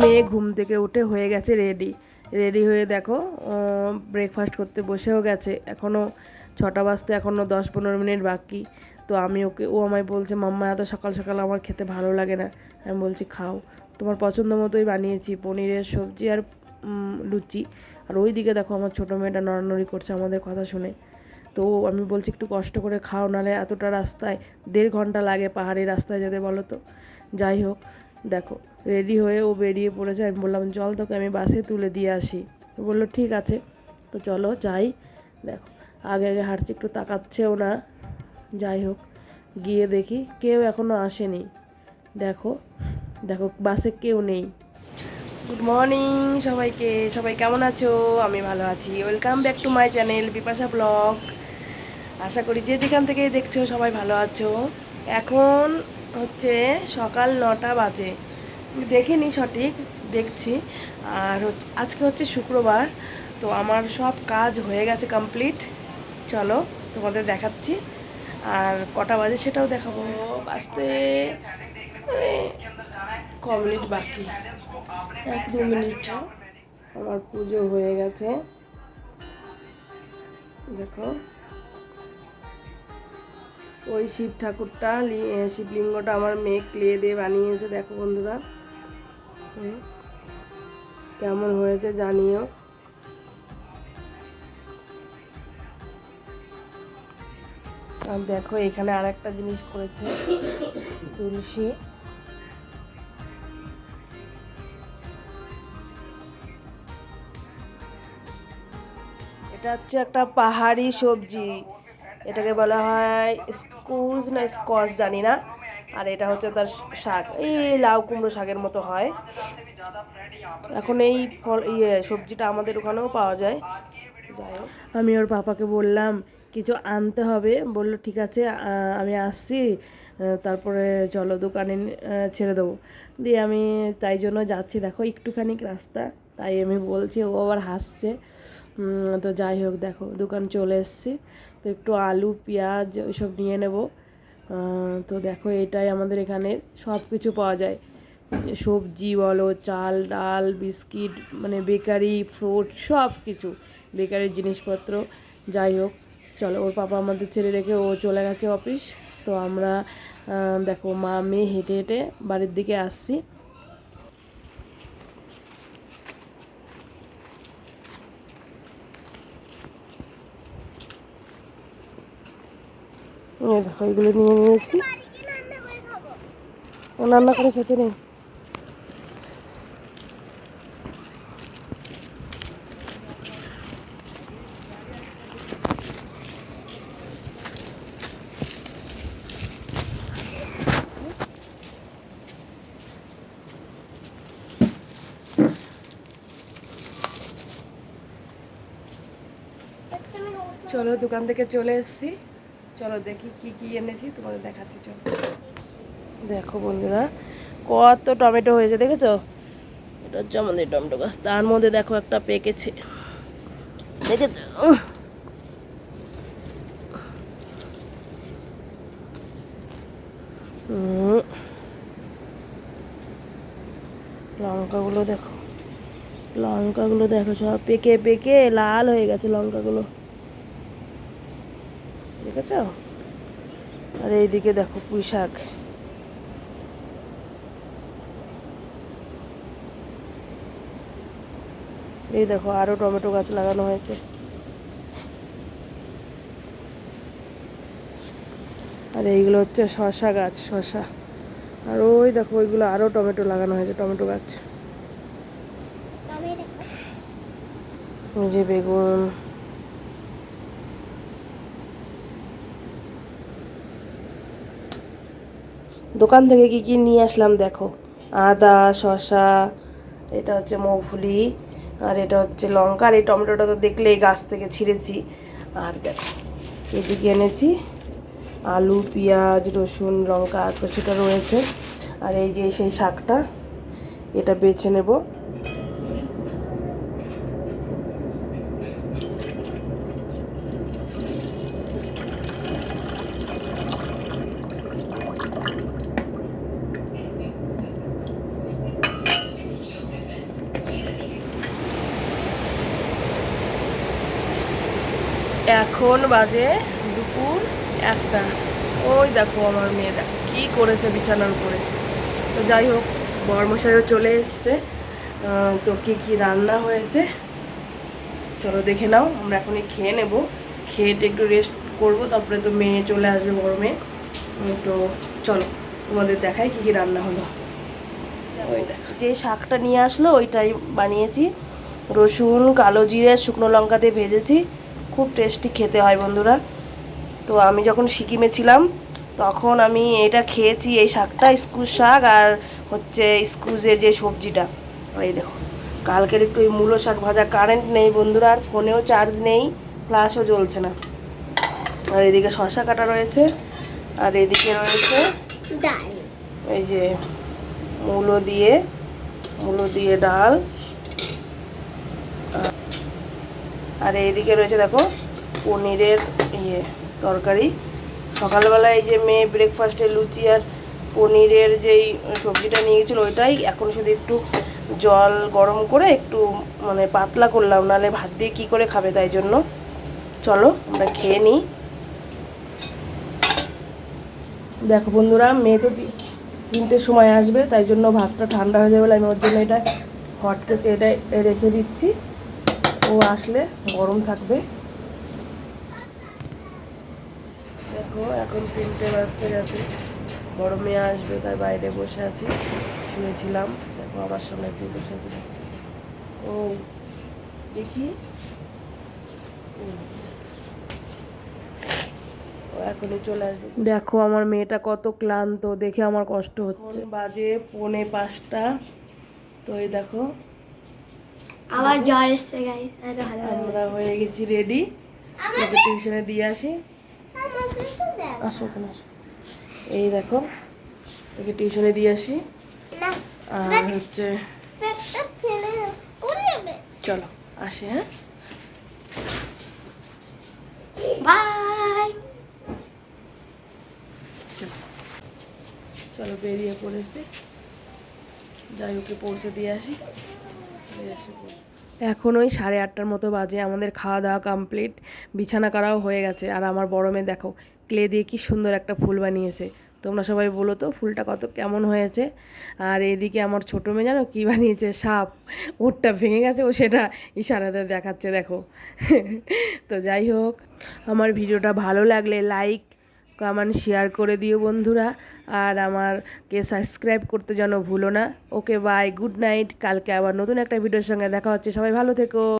মেয়ে ঘুম থেকে উঠে হয়ে গেছে রেডি রেডি হয়ে দেখো ব্রেকফাস্ট করতে বসেও গেছে। এখনও ছটা বাজতে এখনও দশ পনেরো মিনিট বাকি। তো আমি ওকে, ও আমায় বলছে, মাম্মা, এত সকাল সকাল আমার খেতে ভালো লাগে না। আমি বলছি, খাও। তোমার পছন্দ মতোই বানিয়েছি, পনিরের সবজি আর লুচি। আর ওই দিকে দেখো আমার ছোটো মেয়েটা নড়ানড়ি করছে আমাদের কথা শুনে। তো আমি বলছি, একটু কষ্ট করে খাও, নাহলে এতটা রাস্তায় দেড় ঘণ্টা লাগে পাহাড়ি রাস্তায় যেতে বলো তো। যাই হোক, দেখো রেডি হয়ে ও বেরিয়ে পড়েছে। আমি বললাম, চল তোকে আমি বাসে তুলে দিয়ে আসি। বলল, ঠিক আছে। তো চলো যাই। দেখো, আগে আগে হাঁটছে, একটু তাকাচ্ছেও না। যাই হোক, গিয়ে দেখি, কেউ এখনও আসেনি। দেখো দেখো, বাসে কেউ নেই। গুড মর্নিং সবাইকে। সবাই কেমন আছো? আমি ভালো আছি। Welcome back to my channel Bipasha blog আশা করি যে যেখান থেকে দেখছ, সবাই ভালো আছো। এখন হচ্ছে সকাল নটা বাজে। দেখিনি সঠিক, দেখছি। আর হচ্ছে, আজকে হচ্ছে শুক্রবার, তো আমার সব কাজ হয়ে গেছে কমপ্লিট চলো, তোমাদের দেখাচ্ছি। আর কটা বাজে সেটাও দেখাবো। বাজতে ক মিনিট বাকি। এক দু মিনিট। আমার পুজো হয়ে গেছে। দেখো। ওই শিব ঠাকুরটা শিবলিঙ্গটা আমার মেয়ে ক্লে দিয়ে বানিয়েছে। দেখো বন্ধুরা। কেমন হয়েছে জানিও। আর দেখো এখানে আর একটা জিনিস করেছে। তুলসী। এটা হচ্ছে একটা পাহাড়ি সবজি। এটাকে বলা হয় স্কুজ না স্কচ জানি না। আর এটা হচ্ছে তার শাক। এই লাউ কুমড়ো শাকের মতো হয়। এখন এই ফল ইয়ে সবজিটা আমাদের ওখানেও পাওয়া যায়। আমি ওর পাপাকে বললাম, কিছু আনতে হবে। বলল, ঠিক আছে আমি আসছি। তারপরে চলো দোকানে ছেড়ে দেবো। দিয়ে আমি তাই জন্য যাচ্ছি। দেখো একটুখানি রাস্তা। তাই আমি বলছি, ও আবার হাসছে। তো যাই হোক, দেখো, দোকান চলে এসেছি। তো একটু আলু, পেঁয়াজ ওইসব নিয়ে নেব। তো দেখো, এটাই আমাদের এখানে সব কিছু পাওয়া যায়। সবজি বলো, চাল, ডাল, বিস্কিট মানে বেকারি, ফ্রুট সব কিছু বেকারির জিনিসপত্র। যাই হোক, চলো, ওর পাপা আমাদের ছেড়ে রেখে ও চলে গেছে অফিস। তো আমরা দেখো, মা মেয়ে হেঁটে হেঁটে বাড়ির দিকে আসছি। এই দেখো এগুলো নিয়ে নিয়েছি। ও রান্না করে খেতে নেই। চলো দোকান থেকে চলে এসেছি। চলো দেখি কি কি এনেছি, তোমাদের দেখাচ্ছি, চলো। দেখো বন্ধুরা, কত টমেটো হয়েছে, দেখেছ? এটা হচ্ছে আমাদের টমেটো গাছ, তার মধ্যে দেখো একটা পেকেছে। দেখেছ। লঙ্কাগুলো দেখো লঙ্কাগুলো দেখো, সব পেকে পেকে লাল হয়ে গেছে লঙ্কাগুলো। দেখেছ? আর এইদিকে দেখো পুঁই শাক। এই দেখো আরও টমেটো গাছ লাগানো হয়েছে। আর এইগুলো হচ্ছে শশা গাছ শশা আর ওই দেখো ওইগুলো আরও টমেটো লাগানো হয়েছে টমেটো গাছ। যে বেগুন। দোকান থেকে কি কি নিয়ে আসলাম দেখো। আদা শশা এটা হচ্ছে মৌফুলি, আর এটা হচ্ছে লঙ্কা, আর এই টমেটোটা তো দেখলে এই গাছ থেকে ছিঁড়েছি। আর দেখো, এদিকে এনেছি আলু, পেঁয়াজ, রসুন, লঙ্কা, আর কিছুটা রয়েছে। আর এই যে সেই শাকটা, এটা বেছে নেব। এখন বাজে দুপুর একটা। ওই দেখো আমার মেয়ে দেখো কী করেছে বিছানার উপরে। তো যাই হোক, বর্মশাইও চলে এসছে। তো কী কী রান্না হয়েছে? চলো দেখে নাও, আমরা এখনই খেয়ে নেব। খেয়ে একটু রেস্ট করব, তারপরে তো মেয়ে চলে আসবে বড় মেয়ে। তো চলো, তোমাদের দেখাই কী কী রান্না হলো। ওই দেখো। যে শাকটা নিয়ে আসলো, ওইটাই বানিয়েছি। রসুন, কালো জিরে, শুকনো লঙ্কা দিয়ে ভেজেছি। খুব টেস্টি খেতে হয় বন্ধুরা। তো আমি যখন সিকিমে ছিলাম তখন আমি এটা খেয়েছি এই শাকটা স্কুজ শাক আর হচ্ছে স্কুজের যে সবজিটা। এই দেখো কালকের একটু এই মূলো শাক ভাজা কারেন্ট নেই বন্ধুরা আর ফোনেও চার্জ নেই ফ্লাশও জ্বলছে না। আর এদিকে শশা কাটা রয়েছে আর এদিকে রয়েছে এই যে মূলো দিয়ে মূলো দিয়ে ডাল। আর- এইদিকে রয়েছে দেখো পনিরের ইয়ে তরকারি। সকালবেলা এই যে মেয়ে ব্রেকফাস্টে লুচি আর পনিরের যেই সবজিটা নিয়ে গেছিল ওইটাই এখন শুধু একটু জল গরম করে একটু মানে পাতলা করলাম, নাহলে ভাত দিয়ে কী করে খাবে তাই জন্য। চলো আমরা খেয়ে নিই। দেখো বন্ধুরা, মেয়ে তো তিনটের সময় আসবে, তাই জন্য ভাতটা ঠান্ডা হয়ে যাবে আমি ওর জন্য এটা হট কেচে এটা রেখে দিচ্ছি। ও আসলে গরম থাকবে। দেখো এখন তিনটে বাজতে গেছে। বড় মেয়ে আসবে তাই বাইরে বসে আছি। শুয়েছিলাম। দেখো আমার সঙ্গে একটু বসে আছি। ও দেখি। এখনই চলে আসবে। দেখো আমার মেয়েটা কত ক্লান্ত। দেখে আমার কষ্ট হচ্ছে। বাজে পৌনে পাঁচটা। তো এই দেখো আবার জ্বর এসছে গাইস আমরা হয়ে গেছি রেডি ওকে টিউশনে দিয়ে আসি। আসো এখানে আসো। এই দেখো ওকে টিউশনে দিয়ে আসি। আর হচ্ছে চলো আসে হ্যাঁ? বাই চলো। চলো বেরিয়ে পড়েছি। যাই ওকে পৌঁছে দিয়ে আসি। এখন ওই সাড়ে আটটার মতো বাজে, আমাদের খাওয়া দাওয়া কমপ্লিট বিছানা করাও হয়ে গেছে। আর আমার বড় মেয়ে দেখো, ক্লে দিয়ে কি সুন্দর একটা ফুল বানিয়েছে। তোমরা সবাই বলো তো ফুলটা কত, কেমন হয়েছে? আর এদিকে আমার ছোটো মেয়ে জানো কী বানিয়েছে? সাপ। ওরটা ভেঙে গেছে, ও সেটা ইশারাতে দেখাচ্ছে, দেখো। তো যাই হোক, আমার ভিডিওটা ভালো লাগলে লাইক কমেন্ট শেয়ার করে দিও বন্ধুরা। আর আমারকে সাবস্ক্রাইব করতে যেন ভুলো না। ওকে বাই গুড নাইট কালকে আবার নতুন একটা ভিডিওর সঙ্গে দেখা হচ্ছে। সবাই ভালো থেকো।